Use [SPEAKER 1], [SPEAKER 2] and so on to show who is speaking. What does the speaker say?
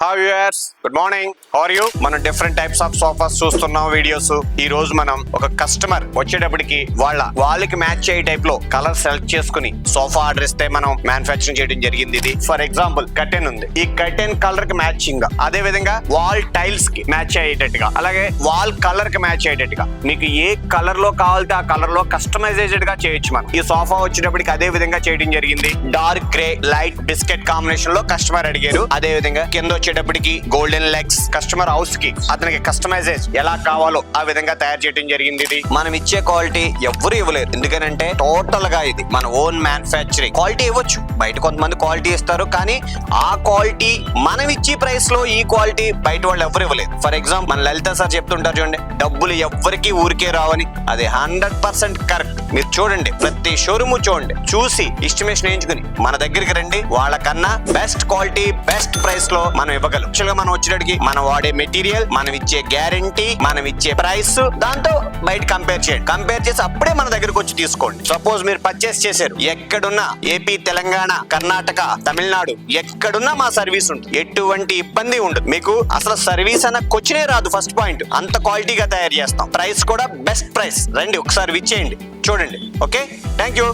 [SPEAKER 1] Hi viewers good morning are you మనం different types of sofas చూస్తున్నాం videos ఈ రోజు మనం ఒక కస్టమర్ వచ్చేటప్పటికి వాళ్ళ వాళ్ళకి మ్యాచ్ అయ్యే టైప్లో కలర్ సెలెక్ట్ చేసుకుని సోఫా ఆర్డర్ ఇస్తే మనం మ్యానుఫాక్చరింగ్ చేయడం జరిగింది ఇది. ఫర్ ఎగ్జాంపుల్ కర్టెన్ ఉంది. ఈ కర్టెన్ కలర్కి మ్యాచింగ్ అదే విధంగా వాల్ టైల్స్కి మ్యాచ్ అయ్యేటట్టుగా. అలాగే వాల్ కలర్కి మ్యాచ్ అయ్యేటట్టుగా. మీకు ఏ కలర్లో కావాలితే ఆ కలర్లో కస్టమైజేటెడ్గా చేయొచ్చు మనం. ఈ సోఫా వచ్చేటప్పటికి అదే విధంగా చేయడం జరిగింది. డార్క్ గ్రే లైట్ బిస్కెట్ కాంబినేషన్లో కస్టమర్ అడిగారు. అదే విధంగా కింద వచ్చేటప్పటికి గోల్డెన్ లెగ్స్ కస్టమర్ హౌస్కి అతనికి కస్టమైజేజ్ ఎలా కావాలో ఆ విధంగా తయారు చేయడం జరిగింది ఇది. మనం ఇచ్చే క్వాలిటీ ఎవ్వరు ఇవ్వలేదు ఎందుకనంటే టోటల్గా ఇది మన ఓన్ మ్యానుఫ్యాక్చరింగ్ క్వాలిటీ ఇవ్వచ్చు. బయట కొంతమంది క్వాలిటీ ఇస్తారు కానీ ఆ క్వాలిటీ మనం ఇచ్చే ప్రైస్లో ఈ క్వాలిటీ బయట వాళ్ళు ఎవరు ఇవ్వలేదు ఫర్ ఎగ్జాంపుల్ మన లలిత సార్ చెప్తుంటారు చూడండి డబ్బులు ఎవ్వరికి ఊరికే రావని. అది హండ్రెడ్ పర్సెంట్ కరెక్ట్ మీరు చూడండి ప్రతి షోరూమ్ చూడండి చూసి ఎస్టిమేషన్ వేయించుకుని మన దగ్గరికి రండి వాళ్ళకన్నా బెస్ట్ క్వాలిటీ బెస్ట్ ప్రైస్లో మనం ఇవ్వగలం. యాక్చువల్గా మనం వచ్చేటికి మనం వాడే మెటీరియల్ మనం ఇచ్చే గ్యారంటీ మనం ఇచ్చే ప్రైస్ దాంతో బయట కంపేర్ చేయండి. కంపేర్ చేసి అప్పుడే మన దగ్గరకు వచ్చి తీసుకోండి. సపోజ్ మీరు పర్చేస్ చేశారు ఎక్కడున్నా ఏపీ తెలంగాణ కర్ణాటక తమిళనాడు ఎక్కడున్నా మా సర్వీస్ ఉంటుంది. ఎటువంటి ఇబ్బంది ఉండదు. మీకు అసలు సర్వీస్ అన్న కొచ్చినే రాదు. ఫస్ట్ పాయింట్ అంత క్వాలిటీగా తయారు చేస్తాం. ప్రైస్ కూడా బెస్ట్ ప్రైస్ రండి ఒకసారి విచ్చేయండి. చూడండి ఓకే? Thank you